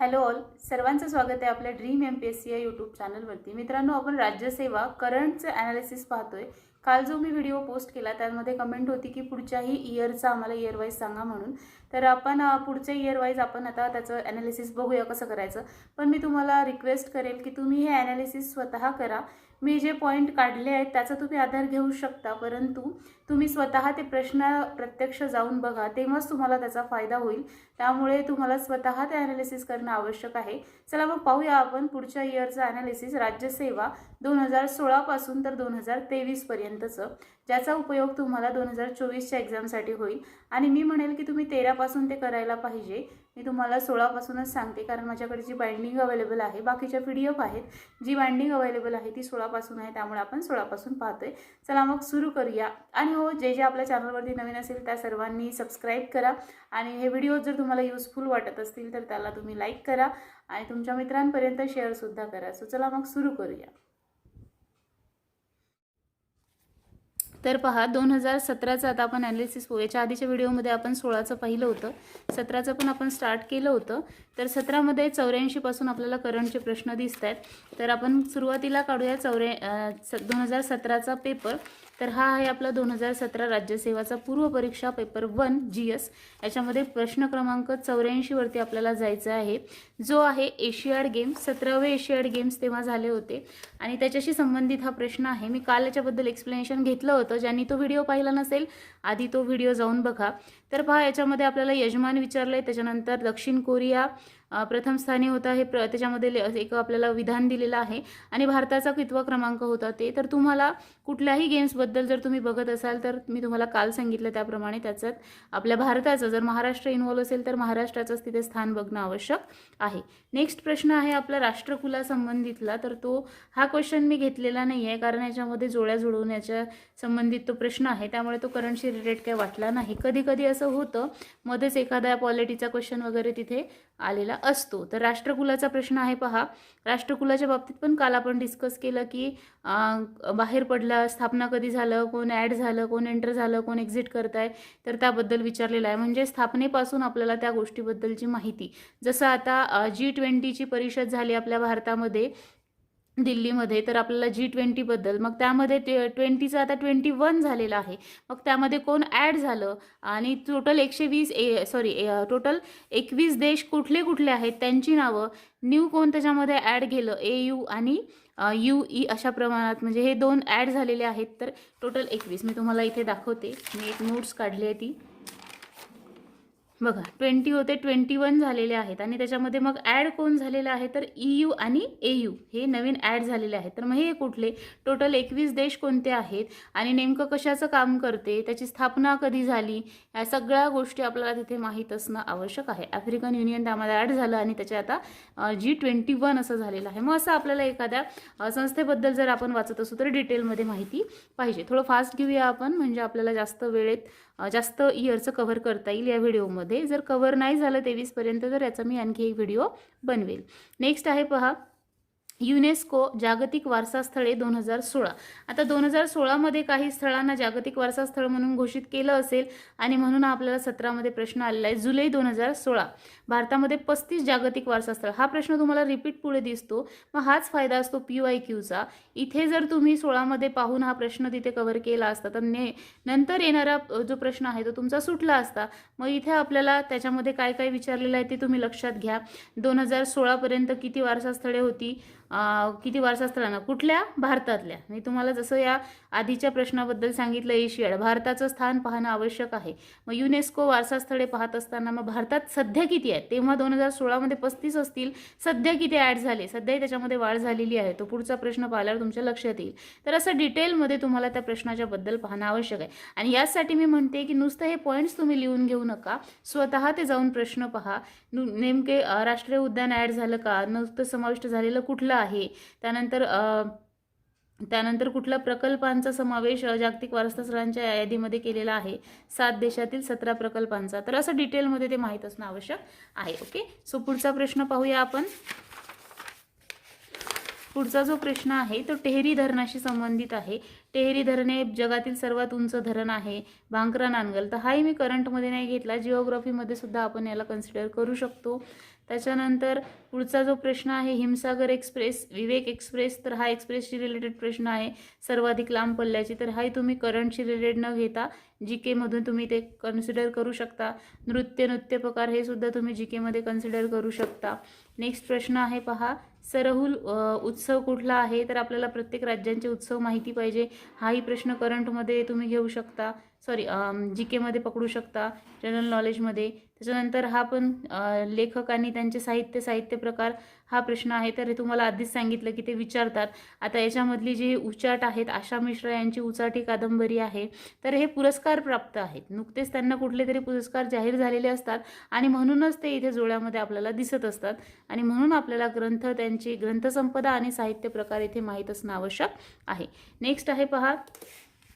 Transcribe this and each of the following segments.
Hello all सर्वांचं स्वागत आहे आपल्या dream M P S C या यूट्यूब चॅनलवरती मित्रांनो आपण राज्यसेवा करंटचं ॲनालिसिस पाहतोय. काल जो मी व्हिडिओ पोस्ट केला त्यामध्ये कमेंट होती की पुढच्याही इयरचा आम्हाला इयरवाईज सांगा म्हणून. तर आपण पुढच्या इयरवाईज आपण आता त्याचं ॲनालिसिस बघूया कसं करायचं. पण मी तुम्हाला रिक्वेस्ट करेल की तुम्ही हे ॲनालिसिस स्वतः करा. मी जे पॉईंट काढले आहेत त्याचा तुम्ही आधार घेऊ शकता परंतु तुम्ही स्वतः ते प्रश्न प्रत्यक्ष जाऊन बघा तेव्हाच तुम्हाला त्याचा फायदा होईल. त्यामुळे तुम्हाला स्वतः ते ॲनालिसिस करणं आवश्यक आहे. चला मग पाहूया आपण पुढच्या इयरचं ॲनालिसिस राज्यसेवा दोन हजार सोळापासून तर दोन हजार तेवीसपर्यंतचं ज्याचा उपयोग तुम्हाला दोन हजार चोवीसच्या एक्झामसाठी होईल. आणि मी म्हणेल की तुम्ही तेरापासून ते करायला पाहिजे. मी तुम्हाला सोळापासूनच सांगते कारण माझ्याकडे जी बाइंडिंग अवेलेबल आहे बाकीच्या पी डी एफ आहेत जी बाइंडिंग अवेलेबल आहे ती सोळापासून आहे त्यामुळे आपण सोळापासून पाहतोय. चला मग सुरू करूया. आणि हो जे जे आपल्या चॅनलवरती नवीन असेल त्या सर्वांनी सबस्क्राईब करा. आणि हे व्हिडिओ जर तुम्हाला युजफुल वाटत असतील तर त्याला तुम्ही लाईक करा आणि तुमच्या मित्रांपर्यंत शेअरसुद्धा करा. सो चला मग सुरू करूया. तर पहा दोन हजार सतराचं आता आपण ॲनालिसिस होऊ याच्या आधीच्या व्हिडिओमध्ये आपण सोळाचं पाहिलं होतं. सतराचं पण आपण स्टार्ट केलं होतं. तर सतरामध्ये चौऱ्याऐंशीपासून आपल्याला करंटचे प्रश्न दिसत आहेत तर आपण सुरुवातीला काढूया चौऱ्या दोन हजार सतराचा पेपर तर हा आहे आपला दोन हजार सतरा राज्यसेवाचा पूर्व परीक्षा पेपर वन जी एस. याच्यामध्ये प्रश्न क्रमांक चौऱ्याऐंशीवरती आपल्याला जायचं आहे. जो आहे एशियाड गेम्स सतरावे एशियाड गेम्स तेव्हा झाले होते. आणि त्याच्याशी संबंधित हा प्रश्न आहे. मी काल याच्याबद्दल एक्सप्लेनेशन घेतलं होतं. ज्यांनी तो व्हिडिओ पाहिला नसेल आधी तो व्हिडिओ जाऊन बघा. तर पहा याच्यामध्ये आपल्याला यजमान विचारलं आहे त्याच्यानंतर दक्षिण कोरिया प्रथम स्थानी होता हे प्र त्याच्यामध्ये एक आपल्याला विधान दिलेलं आहे. आणि भारताचा कितवा क्रमांक होता ते. तर तुम्हाला कुठल्याही गेम्सबद्दल जर तुम्ही बघत असाल तर मी तुम्हाला काल सांगितलं त्याप्रमाणे त्याच्यात आपल्या भारताचं जर महाराष्ट्र इन्व्हॉल्व असेल तर महाराष्ट्राचंच तिथे स्थान बघणं आवश्यक आहे. नेक्स्ट प्रश्न आहे आपला राष्ट्रकुलासंबंधितला तर तो हा क्वेश्चन मी घेतलेला नाही आहे कारण याच्यामध्ये जोड्या जुळवण्याच्या संबंधित तो प्रश्न आहे त्यामुळे तो करंटशी रिलेटेड काही वाटला नाही. कधी कधी असं होतं मध्येच एखादा पॉलिटीचा क्वेश्चन वगैरे तिथे आलेला असतो. तर राष्ट्रकुलाचा प्रश्न आहे पहा. राष्ट्रकुलाच्या बाबतीत पण काल आपण डिस्कस केलं की बाहेर पडला स्थापना कधी झालं कोण ॲड झालं कोण एंटर झालं कोण एक्झिट करताय तर त्याबद्दल विचारलेलं आहे. म्हणजे स्थापनेपासून आपल्याला त्या गोष्टीबद्दलची माहिती. जसं आता जी ट्वेंटीची परिषद झाली आपल्या भारतामध्ये दिल्लीमध्ये तर आपल्याला जी ट्वेंटीबद्दल मग त्यामध्ये ते ट्वेंटीचं आता ट्वेंटी वन झालेलं आहे. मग त्यामध्ये कोण ॲड झालं आणि टोटल एकशे वीस ए सॉरी टोटल एकवीस देश कुठले कुठले आहेत त्यांची नावं न्यू कोण त्याच्यामध्ये ॲड केलं ए यू आणि यू ई अशा प्रमाणात म्हणजे हे दोन ॲड झालेले आहेत तर टोटल एकवीस. मी तुम्हाला इथे दाखवते. मी एक नोट्स काढली आहे ती. बघा ट्वेंटी होते ट्वेंटी वन झालेले आहेत आणि त्याच्यामध्ये मग ॲड कोण झालेलं आहे? तर ई यू आणि ए यू हे नवीन ॲड झालेले आहेत. तर मग हे कुठले? टोटल एकवीस देश कोणते आहेत? आणि नेमकं कशाचं काम करते? त्याची स्थापना कधी झाली? या सगळ्या गोष्टी आपल्याला तिथे माहीत असणं आवश्यक आहे. आफ्रिकन युनियन त्यामध्ये ॲड झालं आणि त्याच्या आता जी ट्वेंटी वन असं झालेलं आहे. मग असं आपल्याला एखाद्या संस्थेबद्दल जर आपण वाचत असू तर डिटेलमध्ये माहिती पाहिजे. थोडं फास्ट घेऊया आपण म्हणजे आपल्याला जास्त वेळेत जास्त इयरचं कव्हर करता येईल या व्हिडिओमध्ये जर कव्हर नाही झालं तेवीसपर्यंत तर याचा मी आणखी एक व्हिडिओ बनवेल. नेक्स्ट आहे पहा युनेस्को जागतिक वारसा स्थळे दोन हजार सोळा. आता दोन हजार सोळामध्ये काही स्थळांना जागतिक वारसा स्थळ म्हणून घोषित केलं असेल आणि म्हणून हा आपल्याला सतरामध्ये प्रश्न आलेला आहे जुलै दोन हजार सोळा. भारतामध्ये पस्तीस जागतिक वारसा स्थळ हा प्रश्न तुम्हाला रिपीट पुढे दिसतो. मग हाच फायदा असतो पी वाय क्यूचा. इथे जर तुम्ही सोळामध्ये पाहून हा प्रश्न तिथे कव्हर केला असता तर ने नंतर येणारा जो प्रश्न आहे तो तुमचा सुटला असता. मग इथे आपल्याला त्याच्यामध्ये काय काय विचारलेलं आहे ते तुम्ही लक्षात घ्या. दोन हजार सोळापर्यंत किती वारसा स्थळे होती? किती वारसास्थळांना कुठल्या? भारतातल्या. मी तुम्हाला जसं या आधीच्या प्रश्नाबद्दल सांगितलं एशियाड भारताचं स्थान पाहणं आवश्यक आहे. मग युनेस्को वारसास्थळे पाहत असताना मग भारतात सध्या किती आहेत? तेव्हा दोन हजार सोळामध्ये पस्तीस असतील. सध्या किती ॲड झाले? सध्याही त्याच्यामध्ये वाढ झालेली आहे. तो पुढचा प्रश्न पाहिल्यावर तुमच्या लक्षात येईल. तर असं डिटेलमध्ये तुम्हाला त्या प्रश्नाच्या बद्दल पाहणं आवश्यक आहे. आणि यासाठी मी म्हणते की नुसतं हे पॉईंट्स तुम्ही लिहून घेऊ नका. स्वतः ते जाऊन प्रश्न पहा. नेमके राष्ट्रीय उद्यान ॲड झालं का? नुसतं समाविष्ट झालेलं कुठलं आहे. त्यानंतर त्यानंतर कुठल्या प्रकल्पांचा समावेश जागतिक वारसा स्थळांच्या यादीमध्ये केलेला आहे? सात देशातील सतरा प्रकल्पांचा. तर असं डिटेलमध्ये ते माहीत असणं आवश्यक आहे ओके? सो पुढचा प्रश्न पाहूया आपण. पुढचा जो प्रश्न आहे तो टेहरी धरणाशी संबंधित आहे. टेहरी धरण हे जगातील सर्वात उंच धरण आहे भांकरा नांगल. तर हाही मी करंटमध्ये नाही घेतला जिओग्राफीमध्ये सुद्धा आपण याला कन्सिडर करू शकतो. त्याच्यानंतर पुढचा जो प्रश्न आहे हिमसागर एक्सप्रेस विवेक एक्सप्रेस तर हा एक्सप्रेसशी रिलेटेड प्रश्न आहे. सर्वाधिक लांब पल्ल्याची तर हाही तुम्ही करंटशी रिलेटेड न घेता जी केमधून तुम्ही ते कन्सिडर करू शकता. नृत्य नृत्य प्रकार हे सुद्धा तुम्ही जी केमध्ये कन्सिडर करू शकता. नेक्स्ट प्रश्न आहे पहा. सरहुल उत्सव कुठला आहे? तर आपल्याला प्रत्येक राज्यांचे उत्सव माहिती पाहिजे. हाही प्रश्न करंटमध्ये तुम्ही घेऊ शकता. सॉरी जी केमध्ये पकडू शकता जनरल नॉलेजमध्ये त्याच्यानंतर हा पण लेखक आणि त्यांचे साहित्य साहित्य प्रकार हा प्रश्न आहे. तर हे तुम्हाला आधीच सांगितलं की ते विचारतात. आता याच्यामधली जी उचाट आहेत आशा मिश्रा यांची उचाटी कादंबरी आहे. तर हे पुरस्कार प्राप्त आहेत. नुकतेच त्यांना कुठले तरी पुरस्कार जाहीर झालेले असतात आणि म्हणूनच ते इथे जोड्यामध्ये आपल्याला दिसत असतात. आणि म्हणून आपल्याला ग्रंथ त्यांची ग्रंथसंपदा आणि साहित्य प्रकार इथे माहीत असणं आवश्यक आहे. नेक्स्ट आहे पहा.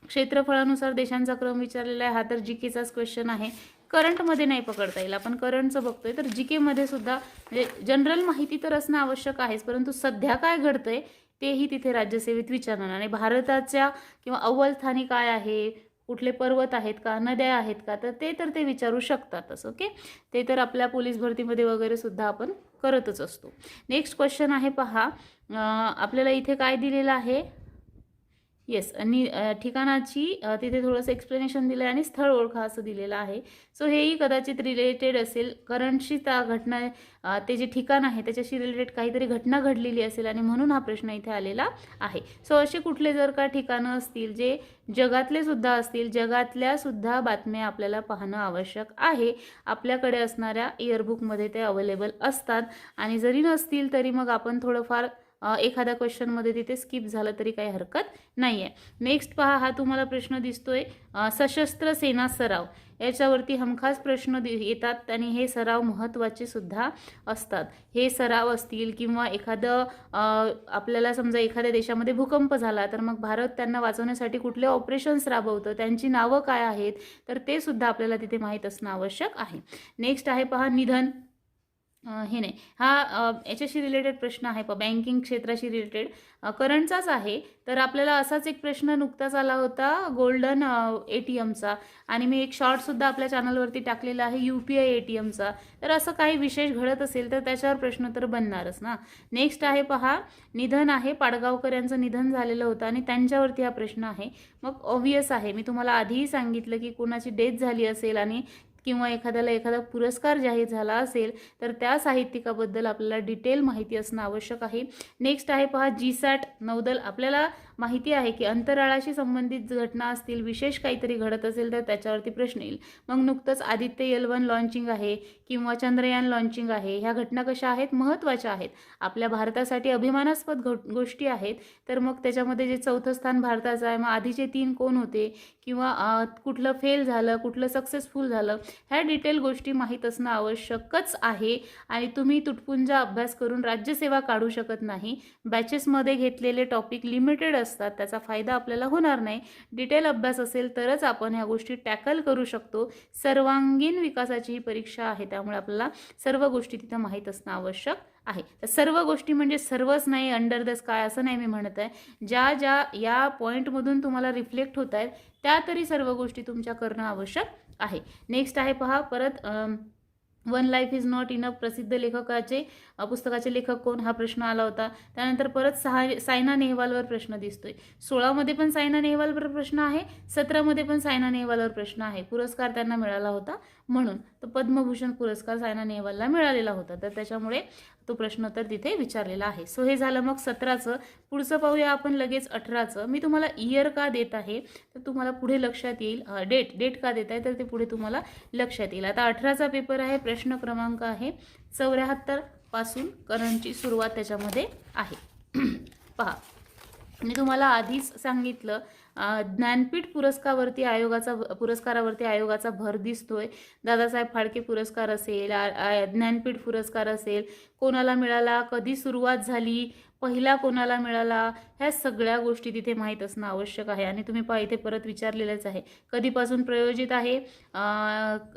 क्षेत्रफळानुसार देशांचा क्रम विचारलेला आहे. हा तर जी केचाच क्वेश्चन आहे करंटमध्ये नाही पकडता येईल. आपण करंटचं बघतोय. तर जी केमध्ये सुद्धा म्हणजे जनरल माहिती तर असणं आवश्यक आहेच. परंतु सध्या काय घडतंय तेही तिथे राज्यसेवेत विचारणार. आणि भारताच्या किंवा अव्वल स्थानी काय आहे कुठले पर्वत आहेत का नद्या आहेत का तर ते तर ते विचारू शकतातच ओके ते तर आपल्या पोलीस भरतीमध्ये वगैरे सुद्धा आपण करतच असतो. नेक्स्ट क्वेश्चन आहे पहा. आपल्याला इथे काय दिलेलं आहे? येस आणि ठिकाणाची तिथे थोडंसं एक्सप्लेनेशन दिलं आहे आणि स्थळ ओळखा असं दिलेलं आहे. सो हेही कदाचित रिलेटेड असेल. करंटशी त्या घटना ते जे ठिकाण आहे त्याच्याशी रिलेटेड काहीतरी घटना घडलेली असेल आणि म्हणून हा प्रश्न इथे आलेला आहे. सो असे कुठले जर का ठिकाणं असतील जे जगातले सुद्धा असतील जगातल्या सुद्धा बातम्या आपल्याला पाहणं आवश्यक आहे. आपल्याकडे असणाऱ्या इयरबुकमध्ये ते अवेलेबल असतात. आणि जरी नसतील तरी मग आपण थोडंफार एखाद्या क्वेश्चनमध्ये तिथे स्किप झालं तरी काही हरकत नाही आहे नेक्स्ट पहा हा तुम्हाला प्रश्न दिसतोय सशस्त्र सेना सराव. याच्यावरती हमखास प्रश्न दि- येतात आणि हे सराव महत्त्वाचे सुद्धा असतात. हे सराव असतील किंवा एखादं आपल्याला समजा एखाद्या देशामध्ये भूकंप झाला तर मग भारत त्यांना वाचवण्यासाठी कुठले ऑपरेशन्स राबवतं त्यांची नावं काय आहेत तर ते सुद्धा आपल्याला तिथे माहीत असणं आवश्यक आहे. नेक्स्ट आहे पहा निधन. हे नाही. हा याच्याशी रिलेटेड प्रश्न आहे प बँकिंग क्षेत्राशी रिलेटेड करंटचाच आहे. तर आपल्याला असाच एक प्रश्न नुकताच आला होता गोल्डन ए टी एमचा आणि मी एक शॉर्टसुद्धा आपल्या चॅनलवरती टाकलेला आहे U P I A T एमचा तर असं काही विशेष घडत असेल तर त्याच्यावर प्रश्न तर बनणारच ना. नेक्स्ट आहे पहा. निधन आहे. पाडगावकर यांचं निधन झालेलं होतं आणि त्यांच्यावरती हा प्रश्न आहे. मग ऑब्वियस आहे. मी तुम्हाला आधीही सांगितलं की कोणाची डेथ झाली असेल आणि किंवा एखाद्याला एखादा पुरस्कार जाहीर झाला असेल तर त्या साहित्यिकाबद्दल आपल्याला डिटेल माहिती असणं आवश्यक आहे. नेक्स्ट आहे पहा जी सॅट नौदल. आपल्याला माहिती आहे की अंतराळाशी संबंधित घटना असतील विशेष काहीतरी घडत असेल तर त्याच्यावरती प्रश्न येईल. मग नुकतंच आदित्य एल वन लॉन्चिंग आहे किंवा चंद्रयान लॉन्चिंग आहे ह्या घटना कशा आहेत? महत्त्वाच्या आहेत. आपल्या भारतासाठी अभिमानास्पद घट गोष्टी आहेत. तर मग त्याच्यामध्ये जे चौथं स्थान भारताचं आहे मग आधीचे तीन कोण होते? किंवा कुठलं फेल झालं कुठलं सक्सेसफुल झालं ह्या डिटेल गोष्टी माहीत असणं आवश्यकच आहे. आणि तुम्ही तुटपुंजा अभ्यास करून राज्यसेवा काढू शकत नाही. बॅचेसमध्ये घेतलेले टॉपिक लिमिटेड असतात त्याचा फायदा आपल्याला होणार नाही. डिटेल अभ्यास असेल तरच आपण ह्या गोष्टी टॅकल करू शकतो. सर्वांगीण विकासाची ही परीक्षा आहे त्यामुळे आपल्याला सर्व गोष्टी तिथं माहीत असणं आवश्यक आहे. तर सर्व गोष्टी म्हणजे सर्वच नाही अंडर द स्काय असं नाही मी म्हणत आहे. ज्या ज्या या पॉईंटमधून तुम्हाला रिफ्लेक्ट होत आहेत त्या तरी सर्व गोष्टी तुमच्या करणं आवश्यक आहे. नेक्स्ट आहे पहा परत one life is not enough प्रसिद्ध लेखकाचे पुस्तकाचे लेखक कोण? हा प्रश्न आला होता. त्यानंतर परत सहा सायना नेहवालवर प्रश्न दिसतोय. सोळामध्ये पण सायना नेहवालवर प्रश्न आहे सतरामध्ये पण सायना नेहवालवर प्रश्न आहे. पुरस्कार त्यांना मिळाला होता म्हणून. तर पद्मभूषण पुरस्कार सायना नेहवालला मिळालेला होता. तर त्याच्यामुळे तो प्रश्न तर तिथे विचारलेला आहे. सो हे झालं मग सतराचं. पुढचं पाहूया आपण लगेच अठराचं. मी तुम्हाला इयर का देत आहे? तर तुम्हाला पुढे लक्षात येईल. डेट डेट का देत आहे? तर ते पुढे तुम्हाला लक्षात येईल. आता अठराचा पेपर आहे प्रश्न क्रमांक आहे. चौऱ्याहत्तरपासून करंटची सुरुवात त्याच्यामध्ये आहे. पहा. मी तुम्हाला आधीच सांगितलं ज्ञानपीठ पुरस्कारावरती आयोगाचा पुरस्कारावरती आयोगाचा भर दिसतोय. दादासाहेब फाळके पुरस्कार असेल ज्ञानपीठ पुरस्कार असेल. कोणाला मिळाला? कधी सुरुवात झाली? पहिला कोणाला मिळाला? ह्या सगळ्या गोष्टी तिथे माहीत असणं आवश्यक आहे. आणि तुम्ही पहा इथे परत विचारलेलंच आहे. कधीपासून प्रयोजित आहे?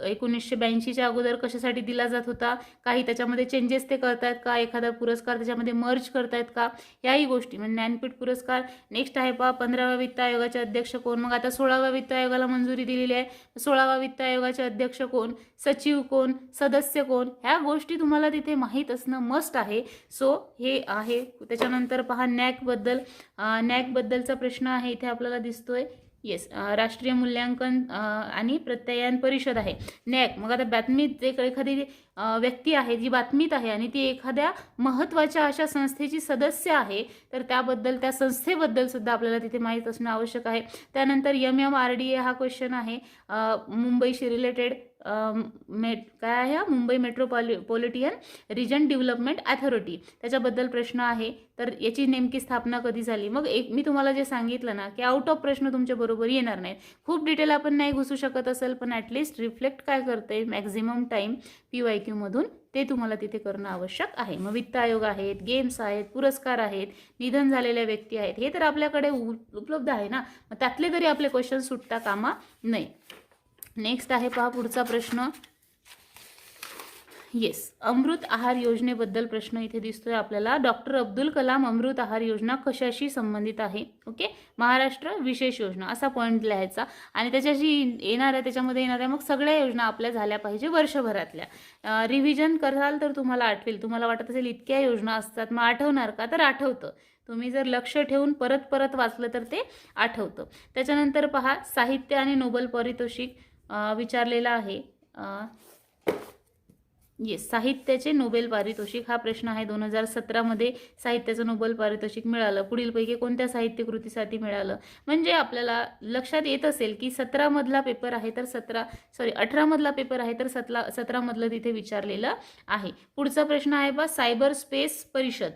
एकोणीसशे ब्याऐंशीच्या अगोदर कशासाठी दिला जात होता? काही त्याच्यामध्ये चेंजेस ते करतायत का? एखादा पुरस्कार त्याच्यामध्ये मर्ज करतायत का? याही गोष्टी. म्हणजे ज्ञानपीठ पुरस्कार नेक्स्ट आहे पहा पंधराव्या वित्त आयोगाचे अध्यक्ष कोण? मग आता सोळाव्या वित्त आयोगाला मंजुरी दिलेली आहे. सोळाव्या वित्त आयोगाचे अध्यक्ष कोण? सचिव कोण? सदस्य कोण? ह्या गोष्टी तुम्हाला तिथे माहीत असणं मस्ट आहे. सो हे आहे. त्याच्यानंतर पहा नॅकबद्दल नॅकबद्दलचा प्रश्न आहे इथे आपल्याला दिसतोय. येस राष्ट्रीय मूल्यांकन आणि प्रत्ययन परिषद आहे. नॅक मग आता बातमीत एक एखादी व्यक्ती आहे जी बातमीत आहे आणि ती एखाद्या महत्त्वाच्या अशा संस्थेची सदस्य आहे तर त्याबद्दल त्या संस्थेबद्दल सुद्धा आपल्याला तिथे माहीत असणं आवश्यक आहे. त्यानंतर M M R D A हा क्वेश्चन आहे. मुंबईशी रिलेटेड मेट काय आहे Mumbai metropolitan region development authority त्याच्याबद्दल प्रश्न आहे. तर याची नेमकी स्थापना कधी झाली? मग एक मी तुम्हाला जे सांगितलं ना की आउट ऑफ प्रश्न तुमच्या बरोबर येणार नाहीत. खूप डिटेल आपण नाही घुसू शकत असेल पण ॲटलिस्ट रिफ्लेक्ट काय करते मॅक्झिमम टाईम पी वाय क्यूमधून ते तुम्हाला तिथे करणं आवश्यक आहे. मग वित्त आयोग आहेत गेम्स आहेत पुरस्कार आहेत निधन झालेल्या व्यक्ती आहेत. हे तर आपल्याकडे उपलब्ध आहे ना? मग त्यातले तरी आपले क्वेश्चन सुटता कामा नाही नेक्स्ट आहे पहा पुढचा प्रश्न. येस अमृत आहार योजनेबद्दल प्रश्न इथे दिसतोय आपल्याला. डॉक्टर अब्दुल कलाम अमृत आहार योजना कशाशी संबंधित आहे? ओके महाराष्ट्र विशेष योजना असा पॉईंट लिहायचा. आणि त्याच्याशी येणाऱ्या त्याच्यामध्ये येणाऱ्या मग सगळ्या योजना आपल्या झाल्या पाहिजे वर्षभरातल्या. रिव्हिजन कराल तर तुम्हाला आठवेल. तुम्हाला वाटत असेल इतक्या योजना असतात मग आठवणार का? तर आठवतं. तुम्ही जर लक्ष ठेवून परत परत वाचलं तर ते आठवतं. त्याच्यानंतर पहा साहित्य आणि नोबल पारितोषिक. विचारलेला आहे. येस साहित्याचे नोबेल पारितोषिक हा प्रश्न आहे. दोन हजार सतरामध्ये साहित्याचं नोबेल पारितोषिक मिळालं. पुढीलपैकी कोणत्या साहित्य कृतीसाठी मिळालं? म्हणजे आपल्याला लक्षात येत असेल की सतरामधला पेपर आहे तर सतरा सॉरी अठरामधला पेपर आहे तर सतरा सतरामधलं तिथे विचारलेलं आहे. पुढचा प्रश्न आहे बा सायबर स्पेस परिषद.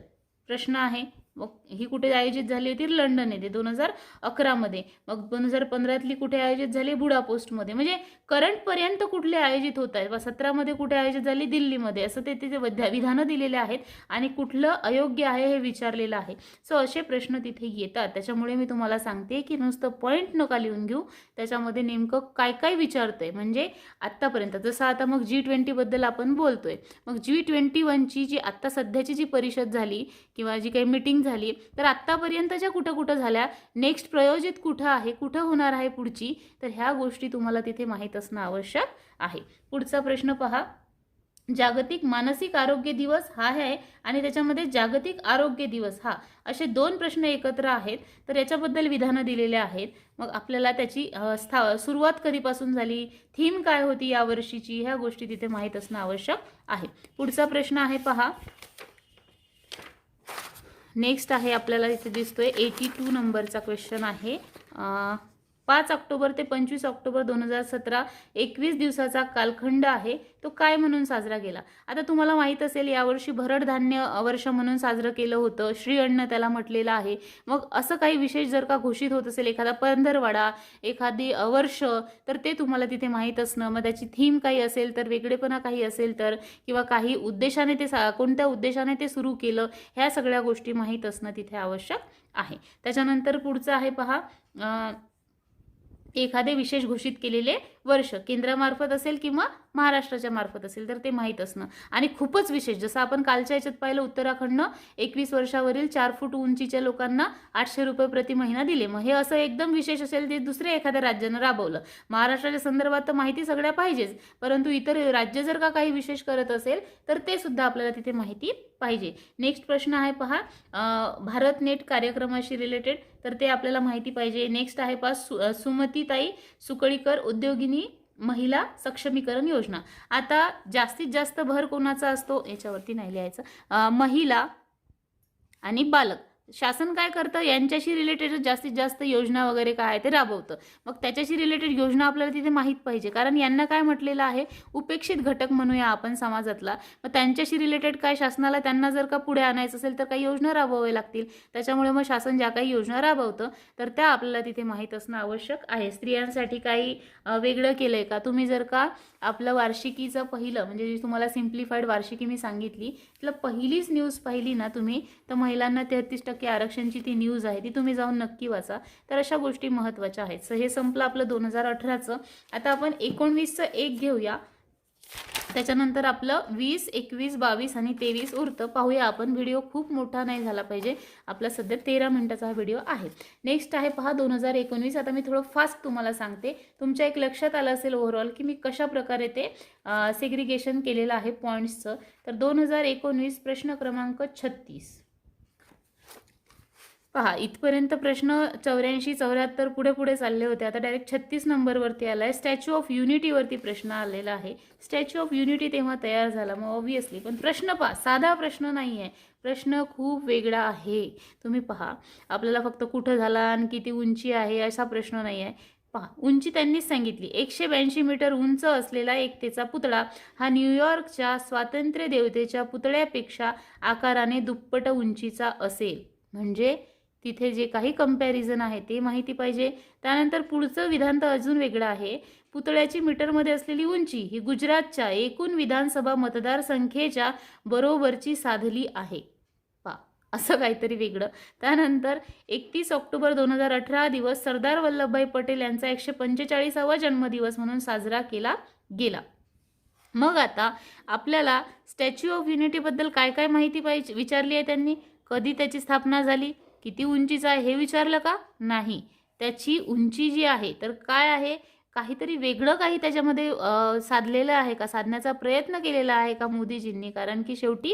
प्रश्न आहे. मग ही कुठे आयोजित झाली होती? लंडन येथे दोन हजार अकरामध्ये मग दोन हजार पंधरातली कुठे आयोजित झाली? बुडापोस्टमध्ये. म्हणजे करंटपर्यंत कुठले आयोजित होत आहेत? वा सतरामध्ये कुठे आयोजित झाली? दिल्लीमध्ये. असं ते तिथे विधानं दिलेले आहेत. आणि कुठलं अयोग्य आहे हे विचारलेलं आहे. सो असे प्रश्न तिथे येतात. त्याच्यामुळे मी तुम्हाला सांगते की नुसतं पॉईंट नका लिहून घेऊ. त्याच्यामध्ये नेमकं काय काय विचारतंय? म्हणजे आत्तापर्यंत. जसं आता मग जी ट्वेंटीबद्दल आपण बोलतोय. मग जी ट्वेंटी वनची जी आत्ता सध्याची जी परिषद झाली किंवा जी काही मिटिंग झाली. तर आत्तापर्यंतच्या कुठं कुठं झाल्या? नेक्स्ट प्रयोजित कुठं आहे? कुठं होणार आहे पुढची? तर ह्या गोष्टी तुम्हाला तिथे माहीत असणं आवश्यक आहे. पुढचा प्रश्न पहा. जागतिक मानसिक आरोग्य दिवस हा आहे आणि त्याच्यामध्ये जागतिक आरोग्य दिवस हा. असे दोन प्रश्न एकत्र आहेत. तर याच्याबद्दल विधानं दिलेले आहेत. मग आपल्याला त्याची स्था सुरुवात कधीपासून झाली? थीम काय होती या वर्षीची? ह्या गोष्टी तिथे माहीत असणं आवश्यक आहे. पुढचा प्रश्न आहे पहा. नेक्स्ट आहे आपल्याला इथे दिसतोय एटी टू नंबरचा क्वेश्चन आहे. पाच ऑक्टोबर ते पंचवीस ऑक्टोबर दोन हजार सतरा एकवीस दिवसाचा कालखंड आहे. तो काय म्हणून साजरा केला? आता तुम्हाला माहीत असेल यावर्षी भरड धान्य वर्ष म्हणून साजरं केलं होतं. श्री अन्न त्याला म्हटलेलं आहे. मग असं काही विशेष जर का घोषित होत असेल एखादा पंधरवाडा एखादी वर्ष तर ते तुम्हाला तिथे माहीत असणं. मग त्याची थीम काही असेल तर वेगळेपणा काही असेल तर किंवा काही उद्देशाने ते सा कोणत्या उद्देशाने ते सुरू केलं ह्या सगळ्या गोष्टी माहीत असणं तिथे आवश्यक आहे. त्याच्यानंतर पुढचं आहे पहा एखादे विशेष घोषित केलेले वर्ष केंद्रामार्फत असेल किंवा महाराष्ट्राच्या मार्फत असेल तर ते माहीत असणं. आणि खूपच विशेष जसं आपण कालच्या याच्यात पाहिलं उत्तराखंडनं एकवीस वर्षावरील चार फूट उंचीच्या लोकांना आठशे रुपये प्रति महिना दिले. मग हे असं एकदम विशेष असेल ते दुसऱ्या एखाद्या राज्यानं राबवलं. महाराष्ट्राच्या संदर्भात तर माहिती सगळ्या पाहिजेच परंतु इतर राज्य जर का काही विशेष करत असेल तर ते सुद्धा आपल्याला तिथे माहिती पाहिजे. नेक्स्ट प्रश्न आहे पहा भारत नेट कार्यक्रमाशी रिलेटेड तर ते आपल्याला माहिती पाहिजे. नेक्स्ट आहे पहा सु सुमतीताई सुकळीकर उद्योगी महिला सक्षमीकरण योजना. आता जास्तीत जास्त भर कोणाचा असतो? याच्यावरती नाही लिहायचं. महिला आणि बालक. शासन काय करतं? यांच्याशी रिलेटेड जास्तीत जास्त योजना वगैरे काय आहे ते राबवतं. मग त्याच्याशी रिलेटेड योजना आपल्याला तिथे माहीत पाहिजे. कारण यांना काय म्हटलेलं आहे? उपेक्षित घटक म्हणूया आपण समाजातला. मग त्यांच्याशी रिलेटेड काय? शासनाला त्यांना जर का पुढे आणायचं असेल तर काही योजना राबवाव्या लागतील. त्याच्यामुळे मग शासन ज्या काही योजना राबवतं तर त्या आपल्याला तिथे माहीत असणं आवश्यक आहे. स्त्रियांसाठी काही वेगळं केलं आहे का? तुम्ही जर का आपलं वार्षिकीचं पहिलं म्हणजे जी तुम्हाला सिम्प्लिफाईड वार्षिकी मी सांगितली तिला पहिलीच न्यूज पाहिली ना तुम्ही तर महिलांना तेहतीस टक्के आरक्षणची ती न्यूज आहे ती तुम्ही जाऊन नक्की वाचा. तर अशा गोष्टी महत्त्वाच्या आहेत. सो हे संपलं आपलं दोन हजार अठराचं. आता आपण एकोणवीसचं एक घेऊया. त्याच्यानंतर आपलं वीस एकवीस बावीस आणि तेवीस उरतं. पाहूया आपण. व्हिडिओ खूप मोठा नाही झाला पाहिजे. आपला सध्या तेरा मिनिटाचा हा व्हिडिओ आहे. नेक्स्ट आहे पहा दोन हजार एकोणवीस. आता मी थोडं फास्ट तुम्हाला सांगते. तुमच्या एक लक्षात आलं असेल ओव्हरऑल की मी कशा प्रकारे ते सेग्रिगेशन केलेलं आहे पॉईंट्सचं तर दोन हजार एकोणवीस प्रश्न क्रमांक छत्तीस. पहा इथपर्यंत प्रश्न चौऱ्याऐंशी चौऱ्याहत्तर पुढे पुढे चालले होते. आता डायरेक्ट छत्तीस नंबरवरती आला आहे स्टॅच्यू ऑफ युनिटीवरती प्रश्न आलेला आहे. स्टॅच्यू ऑफ युनिटी तेव्हा तयार झाला मग ऑब्वियसली पण प्रश्न पहा साधा प्रश्न नाही आहे प्रश्न खूप वेगळा आहे. तुम्ही पहा आपल्याला फक्त कुठं झाला आणि किती उंची आहे असा प्रश्न नाही आहे पहा उंची त्यांनीच सांगितली. एकशे ब्याऐंशी मीटर उंच असलेला एकतेचा पुतळा हा न्यूयॉर्कच्या स्वातंत्र्य देवतेच्या पुतळ्यापेक्षा आकाराने दुप्पट उंचीचा असेल. म्हणजे तिथे जे काही कंपॅरिझन आहे ते माहिती पाहिजे. त्यानंतर पुढचं विधान तर अजून वेगळं आहे. पुतळ्याची मीटरमध्ये असलेली उंची ही गुजरातच्या एकूण विधानसभा मतदारसंख्येच्या बरोबरची साधली आहे. पा असं काहीतरी वेगळं. त्यानंतर एकतीस ऑक्टोबर दोन हजार अठरा दिवस सरदार वल्लभभाई पटेल यांचा एकशे पंचेचाळीसावा जन्मदिवस म्हणून साजरा केला गेला. मग आता आपल्याला स्टॅच्यू ऑफ युनिटीबद्दल काय काय माहिती पाहिजे विचारली आहे त्यांनी? कधी त्याची स्थापना झाली? किती उंचीचा आहे हे विचारलं का? नाही. त्याची उंची जी आहे तर काय आहे? काहीतरी वेगळं काही त्याच्यामध्ये साधलेलं आहे का? साधण्याचा प्रयत्न केलेला आहे का मोदीजींनी? कारण की शेवटी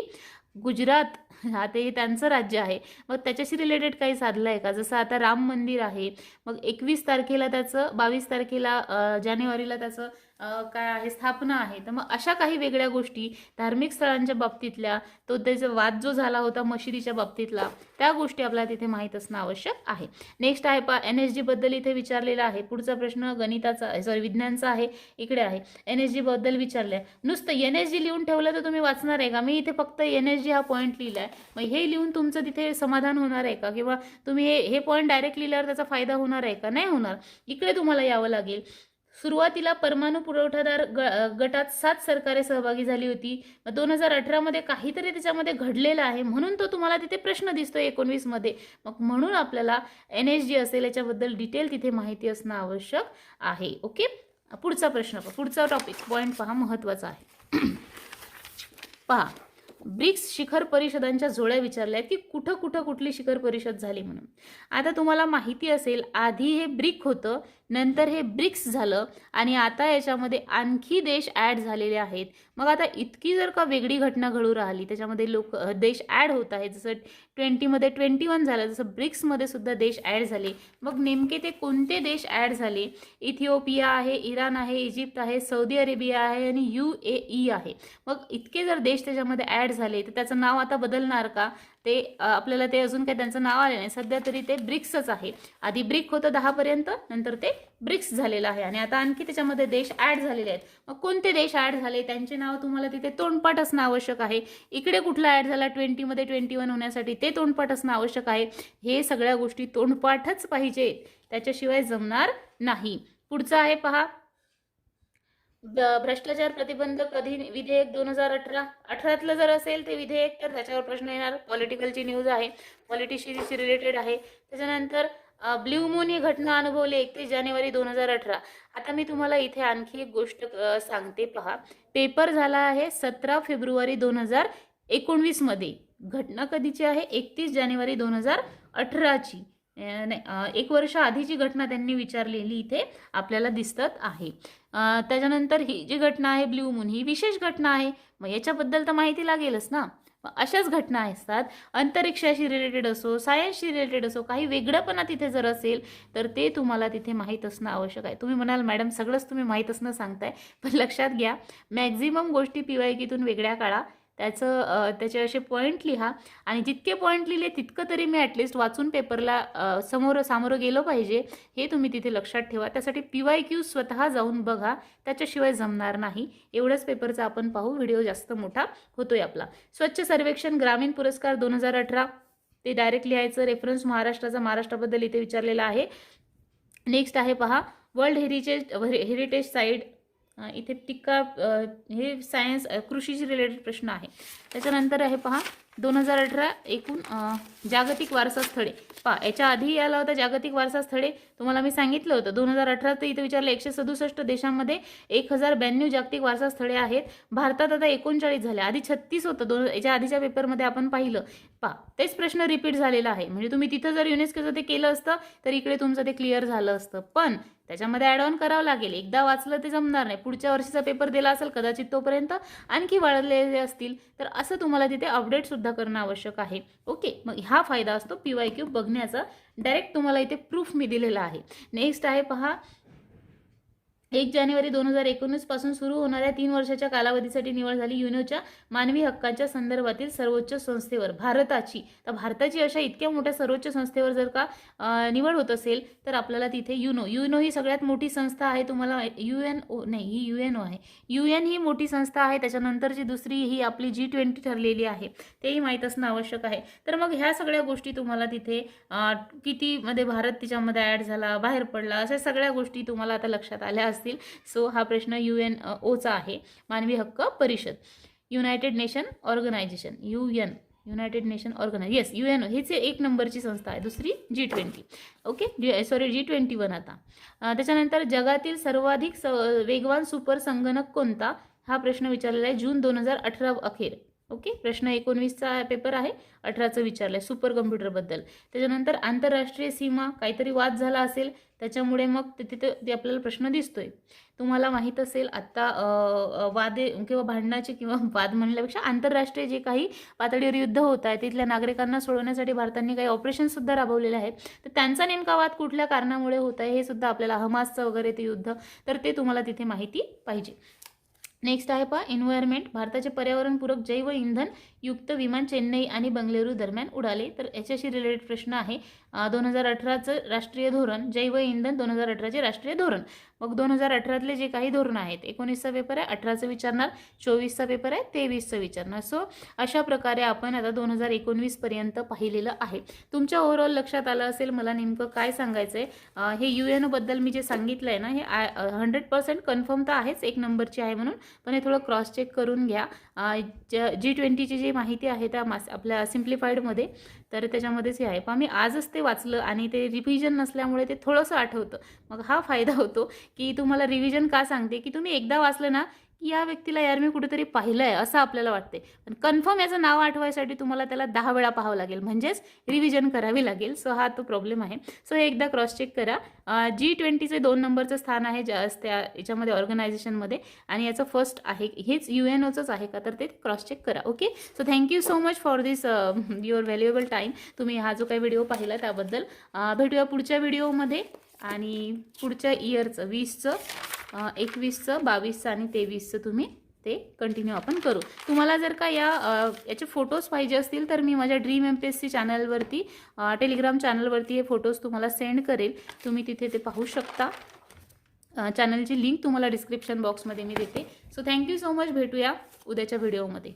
गुजरात हा ते त्यांचं राज्य आहे. मग त्याच्याशी रिलेटेड काही साधलं आहे का? जसं आता राम मंदिर आहे. मग एकवीस तारखेला त्याचं बावीस तारखेला जानेवारीला त्याचं काय आहे स्थापना आहे. तर मग अशा काही वेगळ्या गोष्टी धार्मिक स्थळांच्या बाबतीतल्या तो त्याचा वाद जो झाला होता मशिदीच्या बाबतीतला त्या गोष्टी आपल्याला तिथे माहीत असणं आवश्यक आहे. नेक्स्ट आहे पा एन एस जीबद्दल इथे विचारलेला आहे. पुढचा प्रश्न गणिताचा सॉरी विज्ञानचा आहे. इकडे आहे. एन एस जीबद्दल विचारलं आहे नुसतं एन एस जी लिहून ठेवलं तर तुम्ही वाचणार आहे का? मी इथे फक्त एन एस जी हा पॉईंट लिहिला आहे मग हे लिहून तुमचं तिथे समाधान होणार आहे का? किंवा तुम्ही हे हे पॉईंट डायरेक्ट लिहिल्यावर त्याचा फायदा होणार आहे का? नाही होणार. इकडे तुम्हाला यावं लागेल. सुरुवातीला परमाणु पुरवठादार ग गटात सात सरकारे सहभागी झाली होती. मग दोन हजार अठरामध्ये काहीतरी त्याच्यामध्ये घडलेलं आहे म्हणून तो तुम्हाला तिथे प्रश्न दिसतो एकोणवीसमध्ये मग म्हणून आपल्याला एन एस जी असेल याच्याबद्दल डिटेल तिथे माहिती असणं आवश्यक आहे. ओके पुढचा प्रश्न पहा. पुढचा टॉपिक पॉईंट पहा. महत्त्वाचा आहे. पहा. ब्रिक्स शिखर परिषदांच्या जोड्या विचारल्या आहेत की कुठं कुठं कुठली शिखर परिषद झाली म्हणून. आता तुम्हाला माहिती असेल आधी हे ब्रिक होतं नंतर हे ब्रिक्स झालं आणि आता याच्यामध्ये आणखी देश ॲड झालेले आहेत. मग आता इतकी जर का वेगळी घटना घडू राहिली त्याच्यामध्ये लोक देश ॲड होत आहेत जसं ट्वेंटीमध्ये ट्वेंटी वन झालं जसं ब्रिक्समध्ये सुद्धा देश ॲड झाले. मग नेमके ते कोणते देश ॲड झाले? इथिओपिया आहे इराण आहे इजिप्त आहे सौदी अरेबिया आहे आणि यू ए ई आहे. मग इतके जर देश त्याच्यामध्ये ॲड झाले तर त्याचं नाव आता बदलणार का? ते आपल्याला ते अजून काही त्यांचं नाव आलेलं नाही. सध्या तरी ते ब्रिक्सच आहे. आधी ब्रिक होतं दहापर्यंत नंतर ते ब्रिक्स झालेलं आहे. आणि आता आणखी त्याच्यामध्ये देश ॲड झालेले आहेत. मग कोणते देश ॲड झाले? त्यांचे नाव तुम्हाला तिथे तोंडपाठ असणं आवश्यक आहे. इकडे कुठला ॲड झाला? ट्वेंटीमध्ये ट्वेंटी वन होण्यासाठी ते तोंडपाठ असणं आवश्यक आहे. हे सगळ्या गोष्टी तोंडपाठच पाहिजेत त्याच्याशिवाय जमणार नाही. पुढचं आहे पहा भ्रष्टाचार प्रतिबंधक अधिन विधेयक दोन हजार अठरा. अठरातलं जर असेल ते विधेयक तर त्याच्यावर प्रश्न येणार. पॉलिटिकलची न्यूज आहे. पॉलिटिशियनशी रिलेटेड आहे. त्याच्यानंतर ब्ल्यू मून ही घटना अनुभवली एकतीस जानेवारी दोन हजार अठरा. आता मी तुम्हाला इथे आणखी एक गोष्ट सांगते पहा. पेपर झाला आहे सतरा फेब्रुवारी दोन हजार एकोणवीसमध्ये घटना कधीची आहे? एकतीस जानेवारी दोन हजार अठराची. एक वर्ष आधीची घटना त्यांनी विचारलेली इथे आपल्याला दिसत आहे. त्याच्यानंतर ही जी घटना आहे ब्ल्यू मून ही विशेष घटना आहे. मग याच्याबद्दल तर माहिती लागेलच ना. अशाच घटना असतात. अंतरिक्षाशी रिलेटेड असो सायन्सशी रिलेटेड असो काही वेगळंपणा तिथे जर असेल तर ते तुम्हाला तिथे माहीत असणं आवश्यक आहे. तुम्ही म्हणाल मॅडम सगळंच तुम्ही माहीत असणं सांगताय. पण लक्षात घ्या मॅक्झिमम गोष्टी पी वाय वेगळ्या काढा. त्याचं त्याचे असे पॉईंट लिहा. आणि जितके पॉईंट लिहिले तितकं तरी मी ॲटलिस्ट वाचून पेपरला समोर सामोरं गेलो पाहिजे. हे तुम्ही तिथे लक्षात ठेवा. त्यासाठी पी वाय क्यू स्वतः जाऊन बघा. त्याच्याशिवाय जमणार नाही. एवढंच पेपरचा आपण पाहू. व्हिडिओ जास्त मोठा होतोय आपला. स्वच्छ सर्वेक्षण ग्रामीण पुरस्कार दोन हजार अठरा. ते डायरेक्ट लिहायचं. रेफरन्स महाराष्ट्राचा महाराष्ट्राबद्दल इथे विचारलेला आहे. नेक्स्ट आहे पहा. वर्ल्ड हेरिटेज हेरिटेज साईड इथे टिक्का हे सायन्स कृषीशी रिलेटेड प्रश्न आहे. त्याच्यानंतर आहे पहा दोन हजार अठरा एकूण जागतिक वारसा स्थळे पा याच्या आधी आला होता जागतिक वारसा स्थळे तुम्हाला मी सांगितलं होतं दोन हजार अठरा तर इथं विचारलं एकशे सदुसष्ट देशांमध्ये एक हजार ब्याण्णव जागतिक वारसा स्थळे आहेत. भारतात आता एकोणचाळीस झाले. आधी छत्तीस होतं दोन याच्या आधीच्या पेपरमध्ये आपण पाहिलं. पा तेच प्रश्न रिपीट झालेला आहे. म्हणजे तुम्ही तिथं जर युनेस्कोचं ते केलं असतं तर इकडे तुमचं ते क्लिअर झालं असतं. पण त्याच्यामध्ये ॲड ऑन करावं लागेल. एकदा वाचलं ते जमणार नाही. पुढच्या वर्षीचा पेपर दिला असेल कदाचित तोपर्यंत आणखी वाढलेले असतील. तर असं तुम्हाला तिथे अपडेटसुद्धा करणं आवश्यक आहे. ओके मग हा फायदा असतो पी वाय क्यू बघण्याचा. डायरेक्ट तुम्हाला इथे प्रूफ मी दिलेला आहे. नेक्स्ट आहे पहा एक जानेवारी दोन हजार एकोणीसपासून सुरू होणाऱ्या तीन वर्षाच्या कालावधीसाठी निवड झाली. युनोच्या मानवी हक्कांच्या संदर्भातील सर्वोच्च संस्थेवर भारताची. तर भारताची अशा इतक्या मोठ्या सर्वोच्च संस्थेवर जर का निवड होत असेल तर आपल्याला तिथे युनो. युनो ही सगळ्यात मोठी संस्था आहे. तुम्हाला यू एन ओ नाही ही यू एन ओ आहे. यू एन ही मोठी संस्था आहे. त्याच्यानंतरची दुसरी ही आपली जी ट्वेंटी ठरलेली आहे. तेही माहीत असणं आवश्यक आहे. तर मग ह्या सगळ्या गोष्टी तुम्हाला तिथे कितीमध्ये भारत तिच्यामध्ये ॲड झाला बाहेर पडला अशा सगळ्या गोष्टी तुम्हाला आता लक्षात आल्या असतील. सो हा प्रश्न यू एन ओचा आहे. मानवी हक्क परिषद. United Nation organisation U N United Nation organise yes U N हेच एक नंबरची संस्था आहे. दुसरी G twenty okay sorry G twenty one आता. त्याच्यानंतर जगातील सर्वाधिक स वेगवान सुपर संगणक कोणता? हा प्रश्न विचारलेला आहे जून दोन हजार अठरा अखेर. ओके प्रश्न एकोणवीसचा पेपर आहे. अठराचं विचारलं आहे सुपर कम्प्युटरबद्दल त्याच्यानंतर आंतरराष्ट्रीय सीमा काहीतरी वाद झाला असेल. त्याच्यामुळे मग ते तिथे ते आपल्याला प्रश्न दिसतोय. तुम्हाला माहीत असेल आत्ता वादे किंवा भांडणाचे किंवा वाद म्हणल्यापेक्षा आंतरराष्ट्रीय जे काही पातळीवर युद्ध होत आहे तिथल्या नागरिकांना सोडवण्यासाठी भारताने काही ऑपरेशनसुद्धा राबवलेले आहेत. तर त्यांचा नेमका वाद कुठल्या कारणामुळे होत आहे हे सुद्धा आपल्याला हमासचं वगैरे ते युद्ध तर ते तुम्हाला तिथे माहिती पाहिजे. नेक्स्ट आहे पहा एन्व्हायरमेंट भारताचे पर्यावरणपूरक जैव इंधन युक्त विमान चेन्नई आणि बंगळुरू दरम्यान उडाले. तर याच्याशी रिलेटेड प्रश्न आहे दोन हजार अठराचं राष्ट्रीय धोरण जैव इंधन दोन हजार अठराचे राष्ट्रीय धोरण. मग दोन हजार अठरातले जे काही धोरण आहेत एकोणीसचा पेपर आहे अठराचं विचारणार चोवीसचा पेपर आहे तेवीसचं विचारणार. सो अशा प्रकारे आपण आता दोन हजार एकोणवीसपर्यंत पाहिलेलं आहे. तुमच्या ओव्हरऑल लक्षात आलं असेल मला नेमकं काय सांगायचं आहे हे यू एन ओबद्दल मी जे सांगितलं आहे ना हे आय हंड्रेड पर्सेंट कन्फर्म तर आहेच एक नंबरची आहे म्हणून. पण हे थोडं क्रॉस चेक करून घ्या. जी ट्वेंटीची जी माहिती आहे त्या मास आपल्या सिम्प्लिफाईडमध्ये तर त्याच्यामध्येच हे आहे. पण मी आजच ते वाचलं आणि ते रिव्हिजन नसल्यामुळे ते थोडंसं आठवतं. मग हा फायदा होतो की तुम्हाला रिव्हिजन का सांगते? की तुम्ही एकदा वाचलं ना की या व्यक्तीला यार मी कुठेतरी पाहिलं आहे असं आपल्याला वाटते पण कन्फर्म याचं नाव आठवायसाठी तुम्हाला त्याला दहा वेळा पाहावं लागेल. म्हणजेच रिव्हिजन करावी लागेल. सो हा तो प्रॉब्लेम आहे. सो हे एकदा क्रॉस चेक करा. जी ट्वेंटीचे दोन नंबरचं स्थान आहे ज्या त्या याच्यामध्ये ऑर्गनायझेशनमध्ये आणि याचं फर्स्ट आहे. हेच यू एन ओचंच आहे का? तर ते क्रॉस चेक करा. Okay so thank you so much for this your valuable time तुम्ही हा जो काही व्हिडिओ पाहिला त्याबद्दल भेटूया पुढच्या व्हिडिओमध्ये आणि पुढच्या इयरचं वीसचं. एकवीसचं बावीसचं आणि तेवीसचं तुम्ही ते कंटिन्यू आपण करू. तुम्हाला जर का या याचे फोटोज पाहिजे असतील तर मी माझ्या dream M P S C चॅनलवरती टेलिग्राम चॅनलवरती हे फोटोज तुम्हाला सेंड करेल. तुम्ही तिथे ते पाहू शकता. चॅनलची लिंक तुम्हाला डिस्क्रिप्शन बॉक्समध्ये मी देते. सो थँक्यू सो मच भेटूया उद्याच्या व्हिडिओमध्ये